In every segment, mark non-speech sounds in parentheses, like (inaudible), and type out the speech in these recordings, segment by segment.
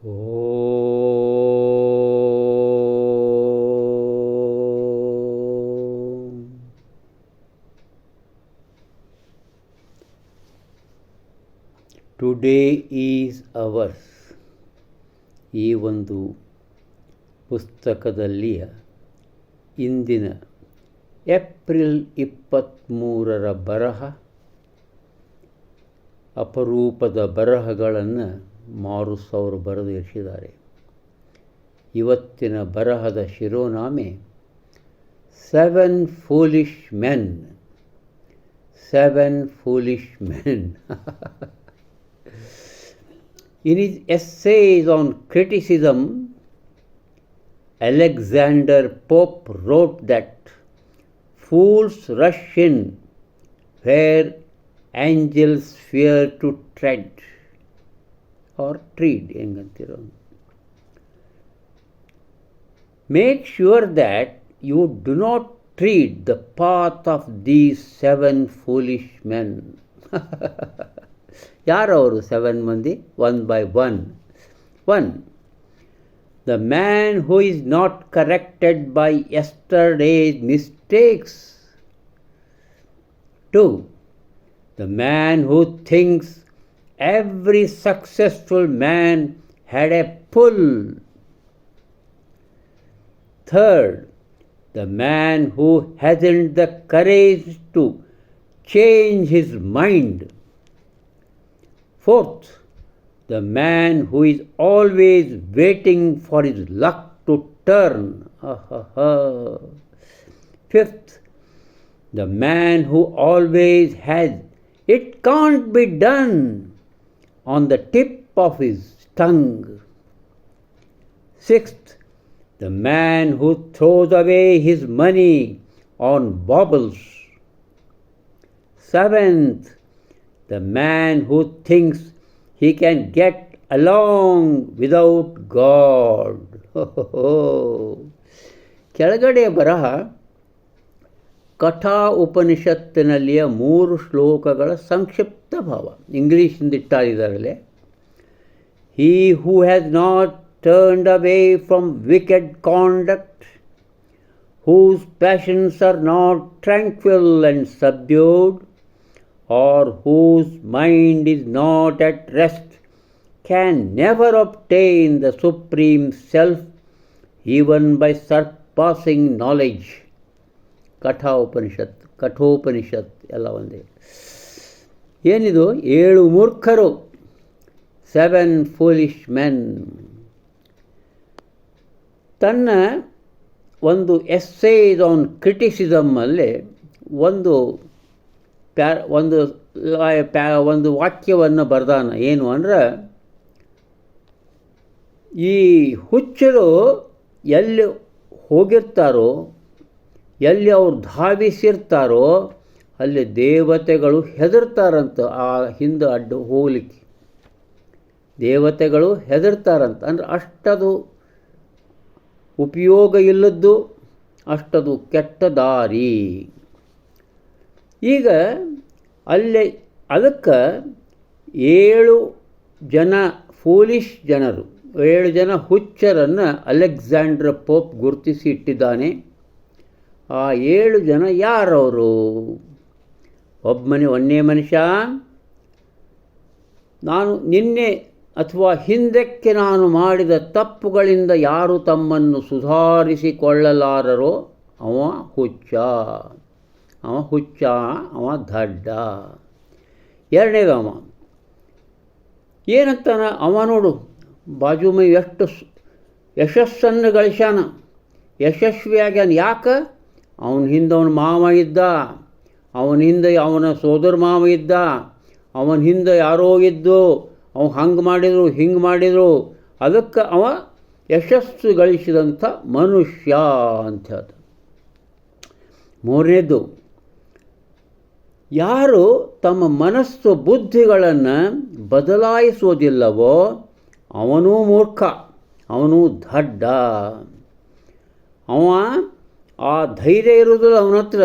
Om. Today is ours ಈ ಒಂದು ಪುಸ್ತಕದಲ್ಲಿಯ ಇಂದಿನ ಏಪ್ರಿಲ್ ಇಪ್ಪತ್ತ್ಮೂರರ ಬರಹ ಅಪರೂಪದ ಬರಹಗಳನ್ನು ಮಾರುಸ್ ಅವರು ಬರೆದು ಇರಿಸಿದ್ದಾರೆ ಇವತ್ತಿನ ಬರಹದ ಶಿರೋನಾಮೆ seven foolish men seven foolish men In his essays on criticism, Alexander Pope wrote that fools rush in where angels fear to tread or tread ಹೆಂಗಂತಿರೋ Make sure that you do not tread the path of these seven foolish men. (laughs) ಯಾರವರು seven ಮಂದಿ one by one one the man who is not corrected by yesterday's mistakes to the man who thinks Every successful man had a pull. Third, the man who hasn't the courage to change his mind. Fourth, the man who is always waiting for his luck to turn. (laughs) Fifth, the man who always has, it can't be done on the tip of his tongue. Sixth, the man who throws away his money on baubles. Seventh, the man who thinks he can get along without God. (laughs) ಕೆಳಗಡೆಯ ಬರಹ ಕಥಾ ಉಪನಿಷತ್ತಿನಲ್ಲಿಯ ಮೂರು ಶ್ಲೋಕಗಳ ಸಂಕ್ಷಿಪ್ತ ಭಾವ ಇಂಗ್ಲೀಷಿಂದ ಇಟ್ಟಾರಿದ್ದಾರಲ್ಲೇ He who has not turned away from wicked conduct, whose passions are not tranquil and subdued, or whose mind is not at rest, can never obtain the supreme self even by surpassing knowledge. Katha Upanishad Kathopanishad ಎಲ್ಲ ಒಂದೇ. ಏನಿದು? ಏಳು ಮೂರ್ಖರು seven foolish men ತನ್ನ ಒಂದು essays on ಕ್ರಿಟಿಸಿಸಮ್ಮಲ್ಲಿ ಒಂದು ಪ್ಯಾ ಒಂದು ಪ್ಯಾ, ಒಂದು ವಾಕ್ಯವನ್ನು ಬರ್ದಾನ. ಏನು ಅಂದ್ರೆ, ಈ ಹುಚ್ಚರು ಎಲ್ಲಿ ಹೋಗಿರ್ತಾರೋ ಎಲ್ಲಿ ಅವ್ರು ಧಾವಿಸಿರ್ತಾರೋ ಅಲ್ಲಿ ದೇವತೆಗಳು ಹೆದರ್ತಾರಂತ ಆ ಹಿಂದೆ ಅಡ್ಡ ಹೋಗ್ಲಿಕ್ಕೆ. ದೇವತೆಗಳು ಹೆದರ್ತಾರಂತ. ಅಂದರೆ ಅಷ್ಟದು ಉಪಯೋಗ ಇಲ್ಲದ್ದು, ಅಷ್ಟದು ಕೆಟ್ಟ ದಾರಿ. ಈಗ ಅಲ್ಲಿ ಅದಕ್ಕೆ ಏಳು ಜನ ಫೂಲಿಶ್ ಜನರು, ಏಳು ಜನ ಹುಚ್ಚರನ್ನು ಅಲೆಕ್ಸಾಂಡ್ರ ಪೋಪ್ ಗುರುತಿಸಿ ಇಟ್ಟಿದ್ದಾನೆ. ಆ ಏಳು ಜನ ಯಾರವರು? ಒಬ್ಬ ಮನೆ ಒಂದೇ ಮನುಷ್ಯ. ನಾನು ನಿನ್ನೆ ಅಥವಾ ಹಿಂದಕ್ಕೆ ನಾನು ಮಾಡಿದ ತಪ್ಪುಗಳಿಂದ ಯಾರು ತಮ್ಮನ್ನು ಸುಧಾರಿಸಿಕೊಳ್ಳಲಾರರೋ, ಅವ ಹುಚ್ಚ. ಅವ ಹುಚ್ಚ, ಅವ ದಡ್ಡ. ಎರಡನೇದು ಅವ ಏನಂತಾನ? ಅವ ನೋಡು ಬಾಜು ಮೈ ಎಷ್ಟು ಯಶಸ್ಸನ್ನು ಗಳಿಸ್ಯಾನ. ಯಶಸ್ವಿಯಾಗ್ಯಾನ. ಯಾಕೆ? ಅವನ ಹಿಂದೆ ಅವನ ಮಾವ ಇದ್ದ, ಅವನ ಹಿಂದೆ ಅವನ ಸೋದರ ಮಾವ ಇದ್ದ, ಅವನ ಹಿಂದೆ ಯಾರೋ ಇದ್ದು, ಅವ ಹಂಗೆ ಮಾಡಿದರು, ಹಿಂಗೆ ಮಾಡಿದರು, ಅದಕ್ಕೆ ಅವ ಯಶಸ್ಸು ಗಳಿಸಿದಂಥ ಮನುಷ್ಯ ಅಂತ ಹೇಳ್ತ ಮೂರನೇದು, ಯಾರು ತಮ್ಮ ಮನಸ್ಸು ಬುದ್ಧಿಗಳನ್ನು ಬದಲಾಯಿಸೋದಿಲ್ಲವೋ ಅವನೂ ಮೂರ್ಖ, ಅವನು ದಡ್ಡ. ಅವ ಆ ಧೈರ್ಯ ಇರುವುದಿಲ್ಲ ಅವನ ಹತ್ರ.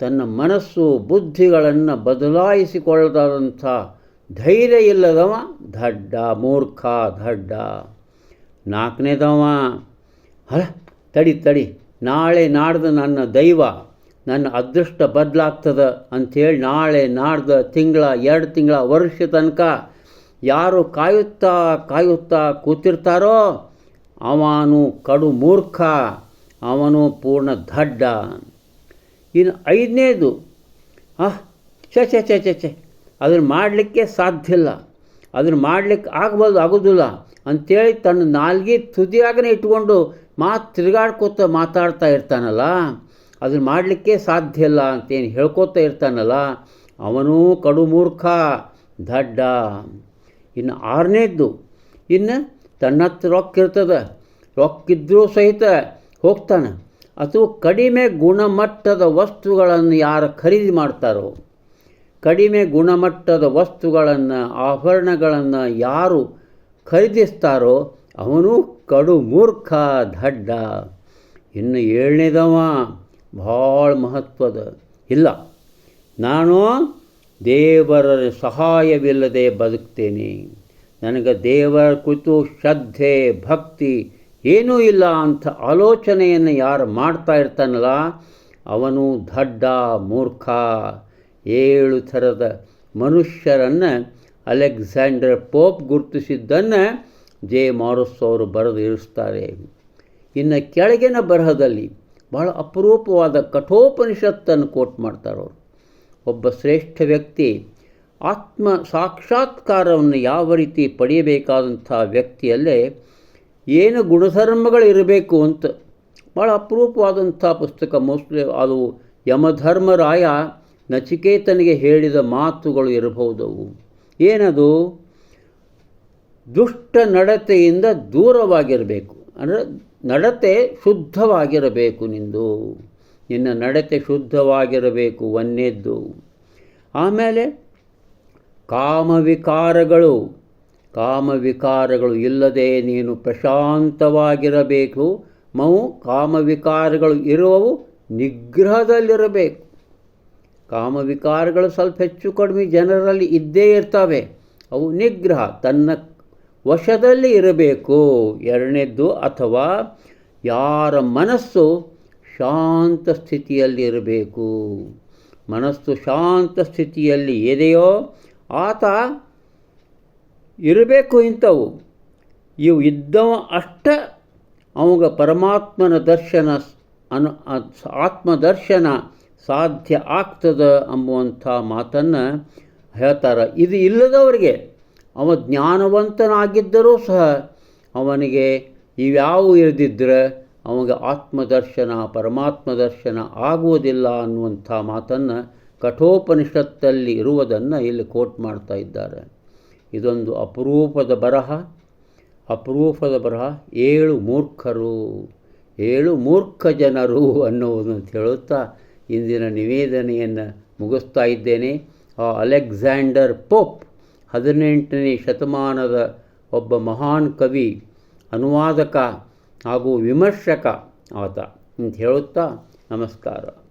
ತನ್ನ ಮನಸ್ಸು, ಬುದ್ಧಿಗಳನ್ನು ಬದಲಾಯಿಸಿಕೊಳ್ಳದಾದಂಥ ಧೈರ್ಯ ಇಲ್ಲದವ ದಡ್ಡ ಮೂರ್ಖ, ದಡ್ಡ. ನಾಲ್ಕನೇದವ ಅಲ್ಲ, ತಡಿ ತಡಿ. ನಾಳೆ ನಾಡ್ದು ನನ್ನ ದೈವ, ನನ್ನ ಅದೃಷ್ಟ ಬದಲಾಗ್ತದ ಅಂಥೇಳಿ ನಾಳೆ ನಾಡ್ದ ತಿಂಗಳ, ಎರಡು ತಿಂಗಳ ವರ್ಷ ತನಕ ಯಾರು ಕಾಯುತ್ತಾ ಕಾಯುತ್ತಾ ಕೂತಿರ್ತಾರೋ ಅವನು ಕಡು ಮೂರ್ಖ. ಅವನು ಪೂರ್ಣ ದಡ್ಡ. ಇನ್ನು ಐದನೇದು, ಆಹ್, ಛೆ ಛೆ ಛೆ ಛೆ ಛೆ, ಅದನ್ನು ಮಾಡಲಿಕ್ಕೆ ಸಾಧ್ಯ ಇಲ್ಲ. ಅದನ್ನು ಮಾಡಲಿಕ್ಕೆ ಆಗ್ಬೋದು ಆಗೋದಿಲ್ಲ. ಅಂಥೇಳಿ ತನ್ನ ನಾಲ್ಗೆ ತುದಿಯಾಗನೇ ಇಟ್ಕೊಂಡು ಮಾತು ತಿರುಗಾಡ್ಕೋತ ಮಾತಾಡ್ತಾ ಇರ್ತಾನಲ್ಲ, ಅದನ್ನು ಮಾಡಲಿಕ್ಕೆ ಸಾಧ್ಯ ಇಲ್ಲ ಅಂತೇನು ಹೇಳ್ಕೋತಾ ಇರ್ತಾನಲ್ಲ, ಅವನೂ ಕಡು ಮೂರ್ಖ, ದಡ್ಡ. ಇನ್ನು ಆರನೇದ್ದು ಇನ್ನು ತನ್ನ ಹತ್ರ ರೊಕ್ಕ ಇರ್ತದೆ ಸಹಿತ ಹೋಗ್ತಾನೆ. ಅಥವಾ ಕಡಿಮೆ ಗುಣಮಟ್ಟದ ವಸ್ತುಗಳನ್ನು ಯಾರು ಖರೀದಿ ಮಾಡ್ತಾರೋ, ಕಡಿಮೆ ಗುಣಮಟ್ಟದ ವಸ್ತುಗಳನ್ನು, ಆಭರಣಗಳನ್ನು ಯಾರು ಖರೀದಿಸ್ತಾರೋ ಅವನು ಕಡು ಮೂರ್ಖ, ದಡ್ಡ. ಇನ್ನು ಏಳನೇದವ ಭಾಳ ಮಹತ್ವದ. ಇಲ್ಲ, ನಾನು ದೇವರ ಸಹಾಯವಿಲ್ಲದೆ ಬದುಕ್ತೇನೆ. ನನಗೆ ದೇವರ ಕುರಿತು ಶ್ರದ್ಧೆ, ಭಕ್ತಿ ಏನೂ ಇಲ್ಲ ಅಂಥ ಆಲೋಚನೆಯನ್ನು ಯಾರು ಮಾಡ್ತಾ ಇರ್ತಾನಲ್ಲ, ಅವನು ದಡ್ಡ ಮೂರ್ಖ. ಏಳು ಥರದ ಮನುಷ್ಯರನ್ನು ಅಲೆಕ್ಸಾಂಡರ್ ಪೋಪ್ ಗುರುತಿಸಿದ್ದನ್ನು ಜೆ. ಮಾರುಸ್ ಅವರು ಬರೆದು ಇರಿಸ್ತಾರೆ. ಇನ್ನು ಕೆಳಗಿನ ಬರಹದಲ್ಲಿ ಬಹಳ ಅಪರೂಪವಾದ ಕಠೋಪನಿಷತ್ತನ್ನು ಕೋಟ್ ಮಾಡ್ತಾರವರು ಒಬ್ಬ ಶ್ರೇಷ್ಠ ವ್ಯಕ್ತಿ ಆತ್ಮ ಸಾಕ್ಷಾತ್ಕಾರವನ್ನು ಯಾವ ರೀತಿ ಪಡೆಯಬೇಕಾದಂಥ ವ್ಯಕ್ತಿಯಲ್ಲೇ ಏನು ಗುಣಧರ್ಮಗಳಿರಬೇಕು ಅಂತ. ಭಾಳ ಅಪರೂಪವಾದಂಥ ಪುಸ್ತಕ ಮೋಸ್ಟ್ಲಿ ಅದು ಯಮಧರ್ಮರಾಯ ನಚಿಕೇತನಿಗೆ ಹೇಳಿದ ಮಾತುಗಳು ಇರಬಹುದವು ಏನದು? ದುಷ್ಟ ನಡತೆಯಿಂದ ದೂರವಾಗಿರಬೇಕು. ಅಂದರೆ ನಡತೆ ಶುದ್ಧವಾಗಿರಬೇಕು ನಿಂದು. ನಿನ್ನ ನಡತೆ ಶುದ್ಧವಾಗಿರಬೇಕು ಒಂದೇದ್ದು ಆಮೇಲೆ ಕಾಮವಿಕಾರಗಳು. ಕಾಮವಿಕಾರಗಳು ಇಲ್ಲದೆ ನೀನು ಪ್ರಶಾಂತವಾಗಿರಬೇಕು. ಮೌ, ಕಾಮವಿಕಾರಗಳು ಇರುವವು ನಿಗ್ರಹದಲ್ಲಿರಬೇಕು. ಕಾಮವಿಕಾರಗಳು ಸ್ವಲ್ಪ ಹೆಚ್ಚು ಕಡಿಮೆ ಜನರಲ್ಲಿ ಇದ್ದೇ ಇರ್ತವೆ. ಅವು ನಿಗ್ರಹ, ತನ್ನ ವಶದಲ್ಲಿ ಇರಬೇಕು. ಎರಡನೇದ್ದು, ಅಥವಾ ಯಾರ ಮನಸ್ಸು ಶಾಂತ ಸ್ಥಿತಿಯಲ್ಲಿ ಇರಬೇಕು. ಮನಸ್ಸು ಶಾಂತ ಸ್ಥಿತಿಯಲ್ಲಿ ಇದೆಯೋ, ಆತ ಇರಬೇಕು ಇಂಥವು. ಇವು ಇದ್ದವ ಅಷ್ಟ, ಅವಾಗ ಪರಮಾತ್ಮನ ದರ್ಶನ ಅನು ಆತ್ಮದರ್ಶನ ಸಾಧ್ಯ ಆಗ್ತದ ಅಂಬುವಂಥ ಮಾತನ್ನು ಹೇಳ್ತಾರೆ. ಇದು ಇಲ್ಲದವರಿಗೆ ಅವ ಜ್ಞಾನವಂತನಾಗಿದ್ದರೂ ಸಹ ಅವನಿಗೆ ಇವ್ಯಾವು ಇರದಿದ್ದರೆ ಅವಾಗ ಆತ್ಮದರ್ಶನ ಪರಮಾತ್ಮ ದರ್ಶನ ಆಗುವುದಿಲ್ಲ ಅನ್ನುವಂಥ ಮಾತನ್ನು ಕಠೋಪನಿಷತ್ತಲ್ಲಿ ಇರುವುದನ್ನು ಇಲ್ಲಿ ಕೋಟ್ ಮಾಡ್ತಾ ಇದ್ದಾರೆ. ಇದೊಂದು ಅಪರೂಪದ ಬರಹ. ಅಪರೂಪದ ಬರಹ ಏಳು ಮೂರ್ಖರು. ಏಳು ಮೂರ್ಖ ಜನರು ಅನ್ನುವುದನ್ನು ಹೇಳುತ್ತಾ ಇಂದಿನ ನಿವೇದನೆಯನ್ನು ಮುಗಿಸ್ತಾ ಇದ್ದೇನೆ. ಆ ಅಲೆಕ್ಸಾಂಡರ್ ಪೋಪ್ ಹದಿನೆಂಟನೇ ಶತಮಾನದ ಒಬ್ಬ ಮಹಾನ್ ಕವಿ, ಅನುವಾದಕ ಹಾಗೂ ವಿಮರ್ಶಕ ಆತ ಅಂತ ಹೇಳುತ್ತಾ ನಮಸ್ಕಾರ.